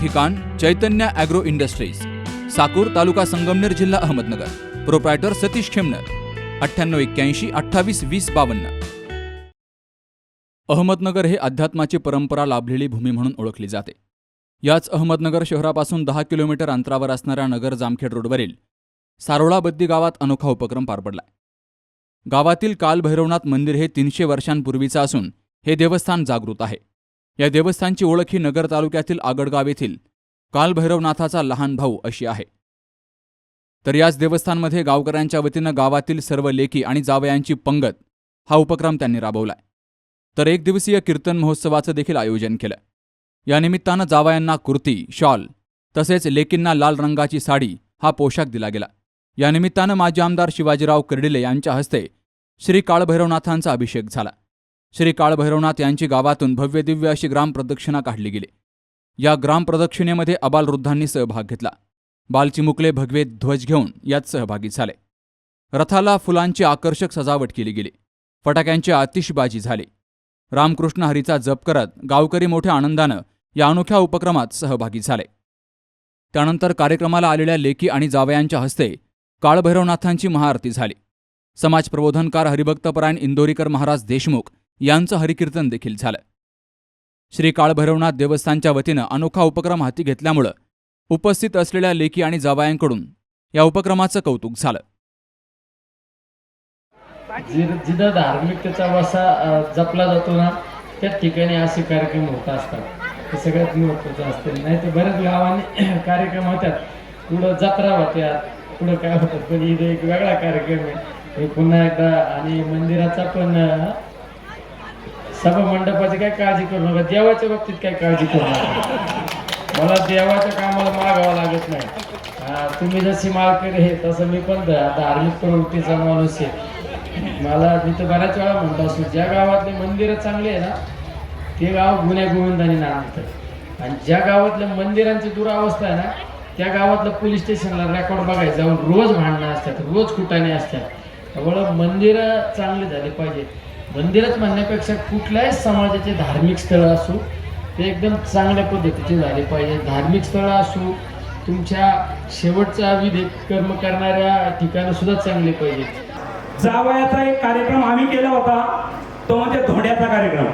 ठिकाण Chaitanya agro industries Sakur तालुका संगमनेर जिल्हा Ahmednagar. Proprietor Satish Khemnar. अठ्ठ्याण्णव एक्क्याऐंशी अठ्ठावीस वीस बावन्न. अहमदनगर हे अध्यात्माची परंपरा लाभलेली भूमी म्हणून ओळखली जाते. याच अहमदनगर शहरापासून दहा किलोमीटर अंतरावर असणाऱ्या नगर जामखेड रोडवरील सारोळाबद्दी गावात अनोखा उपक्रम पार पडलाय. गावातील कालभैरवनाथ मंदिर हे तीनशे वर्षांपूर्वीचं असून हे देवस्थान जागृत आहे. या देवस्थानची ओळख ही नगर तालुक्यातील आगडगाव येथील कालभैरवनाथाचा लहान भाऊ अशी आहे. तर याच देवस्थानमध्ये गावकऱ्यांच्या वतीनं गावातील सर्व लेखी आणि जावयांची पंगत हा उपक्रम त्यांनी राबवलाय. तर एक दिवसीय कीर्तन महोत्सवाचं देखील आयोजन केलं. या निमित्तानं जावयांना कुर्ती शॉल तसेच लेकींना लाल रंगाची साडी हा पोशाख दिला गेला. या निमित्तानं माजी आमदार शिवाजीराव कर्डिले यांच्या हस्ते श्री काळभैरवनाथांचा अभिषेक झाला. श्री काळभैरवनाथ यांची गावातून भव्यदिव्य अशी ग्रामप्रदक्षिणा काढली गेली. या ग्रामप्रदक्षिणेमध्ये अबालवृद्धांनी सहभाग घेतला. बालचिमुकले भगवे ध्वज घेऊन यात सहभागी झाले. रथाला फुलांची आकर्षक सजावट केली गेली. फटाक्यांची आतिषबाजी झाली. रामकृष्ण हरीचा जप करत गावकरी मोठ्या आनंदानं या अनोख्या उपक्रमात सहभागी झाले. त्यानंतर कार्यक्रमाला आलेल्या लेकी आणि जावयांच्या हस्ते काळभैरवनाथांची महाआरती झाली. समाज प्रबोधनकार हरिभक्तपरायण इंदोरीकर महाराज देशमुख यांचं हरिकीर्तन देखील झालं. श्री काळभैरवनाथ देवस्थानच्या वतीनं अनोखा उपक्रम हाती घेतल्यामुळं उपस्थित असलेल्या लेखी आणि जावायांकडून या उपक्रमाचं कौतुक झालं. जिथं धार्मिकतेचा वसा जपला जातो ना त्याच ठिकाणी असे कार्यक्रम होत असतात. हे सगळ्यात महत्वाचं असतं. नाही तर बऱ्याच गावांनी कार्यक्रम होतात. पुढं जत्रा होत्यात पुढं काय होतात. पण इथे एक वेगळा कार्यक्रम आहे. हे पुन्हा एकदा आणि मंदिराचा पण सभा मंडपाची काय काळजी करू नका. देवाच्या बाबतीत काय काळजी करू नका. मला देवाच्या कामाला मागावं लागत नाही. तुम्ही जशी माळकरी आहे तसं मी पण धार्मिक प्रवृत्तीचा माणूस आहे. मला मी तर बऱ्याच वेळा म्हणतो असतो ज्या गावातले मंदिरं चांगली आहे ना ते गाव गुन्ह्या गोविंदाने नांदतं. आणि ज्या गावातल्या मंदिरांची दुरावस्था आहे ना त्या गावातलं पोलीस स्टेशनला रेकॉर्ड बघायचं जाऊन रोज भांडणं असतात रोज कुटाने असतात. त्यामुळं मंदिरं चांगली झाली पाहिजे. मंदिरच म्हणण्यापेक्षा कुठल्याही समाजाचे धार्मिक स्थळं असो ते एकदम चांगल्या पद्धतीचे झाले पाहिजे. धार्मिक स्थळं असो तुमच्या शेवटचा विधी कर्म करणाऱ्या ठिकाणं सुद्धा चांगले पाहिजे. जावयाचा एक कार्यक्रम आम्ही केला होता तो म्हणजे धोंड्याचा कार्यक्रम.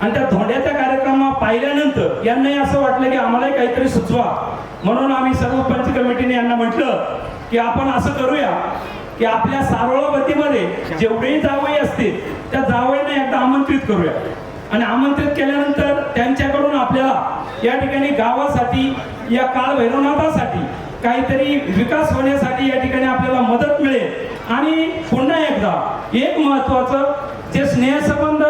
आणि त्या धोंड्याच्या कार्यक्रम पाहिल्यानंतर यांनाही असं वाटलं की आम्हालाही काहीतरी सुचवा. म्हणून आम्ही सर्व पंच कमिटीने यांना म्हटलं की आपण असं करूया की आपल्या सारोळावतीमध्ये जेवढेही जावई असतील त्या जावईंना एकदा आमंत्रित करूया. आणि आमंत्रित केल्यानंतर त्यांच्याकडून आपल्याला या ठिकाणी गावासाठी या काळ भैरवनाथासाठी काहीतरी विकास होण्यासाठी या ठिकाणी आपल्याला मदत मिळेल. आणि पुन्हा एकदा एक महत्वाचं जे स्नेहसंबंध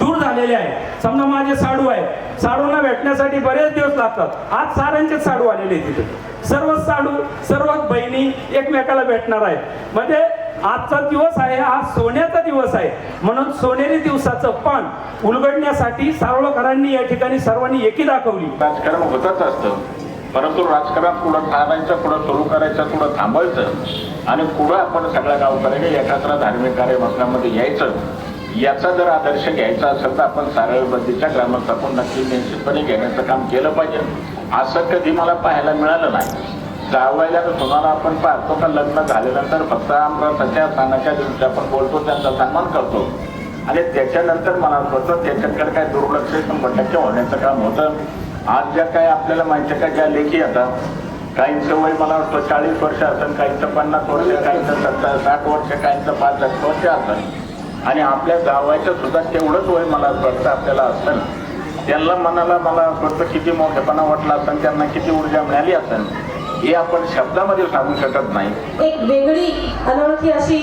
दूर झालेले आहे समजा माझे साडू आहे साडूंना भेटण्यासाठी बरेच दिवस लागतात. आज साऱ्यांचेच साडू आलेले आहेत तिथे सर्वच साडू सर्वच बहिणी एकमेकाला भेटणार आहेत. म्हणजे आजचा दिवस आहे हा सोन्याचा दिवस आहे. म्हणून सोनेरी दिवसाचं पण उलगडण्यासाठी सारोळकरांनी या ठिकाणी सर्वांनी एकी दाखवली. राजकारण होतच असतं. परंतु राजकारण पुढं थांबायचं पुढं सुरू करायचं पुढं थांबायचं आणि पुढं आपण सगळ्या गावकऱ्यांनी एकत्र धार्मिक कार्यक्रमामध्ये यायचं. याचा जर आदर्श घ्यायचा असेल तर आपण सारळबंदीच्या ग्रामस्थापन नक्की निश्चितपणे घेण्याचं काम केलं पाहिजे. असं कधी मला पाहायला मिळालं नाही. जावयाला सोनाला आपण पाहतो का लग्न झाल्यानंतर फक्त आमच्या सणाच्या दिवशी आपण बोलतो त्यांचा सन्मान करतो. आणि त्याच्यानंतर मला असं त्याच्याकडे काय दुर्लक्ष शंभर टक्के होण्याचं काम होतं. आज ज्या काय आपल्याला माहिती आहे का ज्या लेखी आता काहींचं वय मला वाटतं चाळीस वर्ष असेल काहींचं पन्नास वर्ष काहींचं सत्तर साठ वर्ष काहींचं पाच वर्ष असेल. आणि आपल्या गावाचं सुद्धा तेवढंच वय मला असं वाटतं आपल्याला असेल. त्यांना मनाला मला असं वाटतं किती मोठेपणा वाटला असेल त्यांना किती ऊर्जा मिळाली असेल हे आपण शब्दामध्ये सांगू शकत नाही. एक वेगळी अनोळखी अशी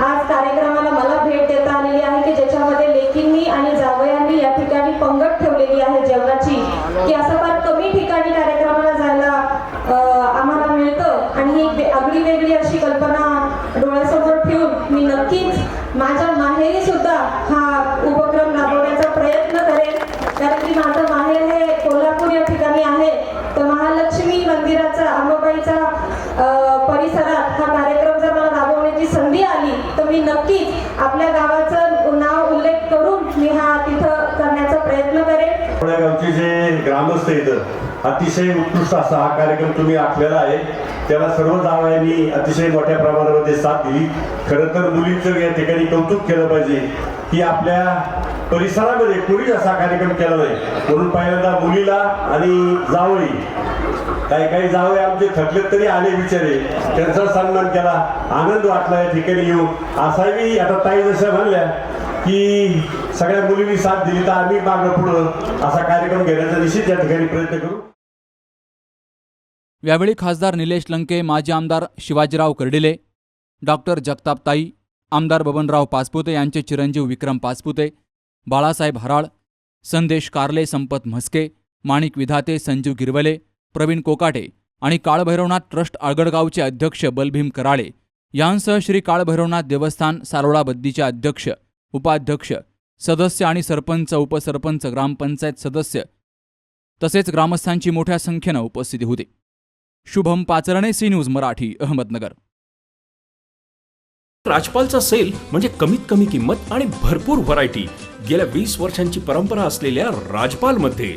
आज कार्यक्रमाला मला भेट देता आलेली आहे की ज्याच्यामध्ये लेखींनी आणि जावयांनी या ठिकाणी पंगत ठेवलेली आहे जेवणाची की असं फार कमी ठिकाणी कार्यक्रमाला जायला अं, आम्हाला डोळ्यासमोर ठेवून मी नक्कीच माझ्या माहेरी सुद्धा हा उपक्रम राबवण्याचा प्रयत्न करेन कारण की माझं माहेर हे कोल्हापूर या ठिकाणी आहे तर महालक्ष्मी मंदिराचा अंबाबाईचा अ, परिसरात हा कार्यक्रम जर मला राबवण्याची संधी आली तर मी नक्कीच आपल्या गावाचं नाव उल्लेख करून मी हा तिथं करण्याचा प्रयत्न करेन. आपल्या गावचे जे ग्रामस्थ इथं अतिशय उत्कृष्ट असा हा कार्यक्रम तुम्ही आखलेला आहे. त्याला सर्व जावयांनी अतिशय मोठ्या प्रमाणामध्ये साथ दिली. खरं तर मुलींचं या ठिकाणी कौतुक केलं पाहिजे की आपल्या परिसरामध्ये कोणीच असा कार्यक्रम केला नाही. म्हणून पहिल्यांदा मुलीला आणि जावळी काही काही जावे आमचे थकलेत तरी आले बिचारे. त्यांचा सन्मान केला. आनंद वाटला या ठिकाणी येऊ असाही आता ताई जशा म्हणल्या की सगळ्या मुलींनी साथ दिली तर आम्ही मागं पुढं असा कार्यक्रम घेण्याचा निश्चित या ठिकाणी प्रयत्न करू. यावेळी खासदार निलेश लंके माजी आमदार शिवाजीराव कर्डिले डॉक्टर जगतापताई आमदार बबनराव पाचपुते यांचे चिरंजीव विक्रम पाचपुते बाळासाहेब हराळ संदेश कार्ले संपत म्हस्के माणिक विधाते संजीव गिरवले प्रवीण कोकाटे आणि काळभैरवनाथ ट्रस्ट आळगडगावचे अध्यक्ष बलभीम कराळे यांसह श्री काळभैरवनाथ देवस्थान सारोळा बद्दीचे अध्यक्ष उपाध्यक्ष सदस्य आणि सरपंच उपसरपंच ग्रामपंचायत सदस्य तसेच ग्रामस्थांची मोठ्या संख्येनं उपस्थिती होती. Shubham Pacharne C news Marathi Ahmednagar. राजपालचा sale म्हणजे कमीत कमी किंमत आणि भरपूर व्हरायटी गेल्या वीस वर्षांची परंपरा असलेल्या राजपालमध्ये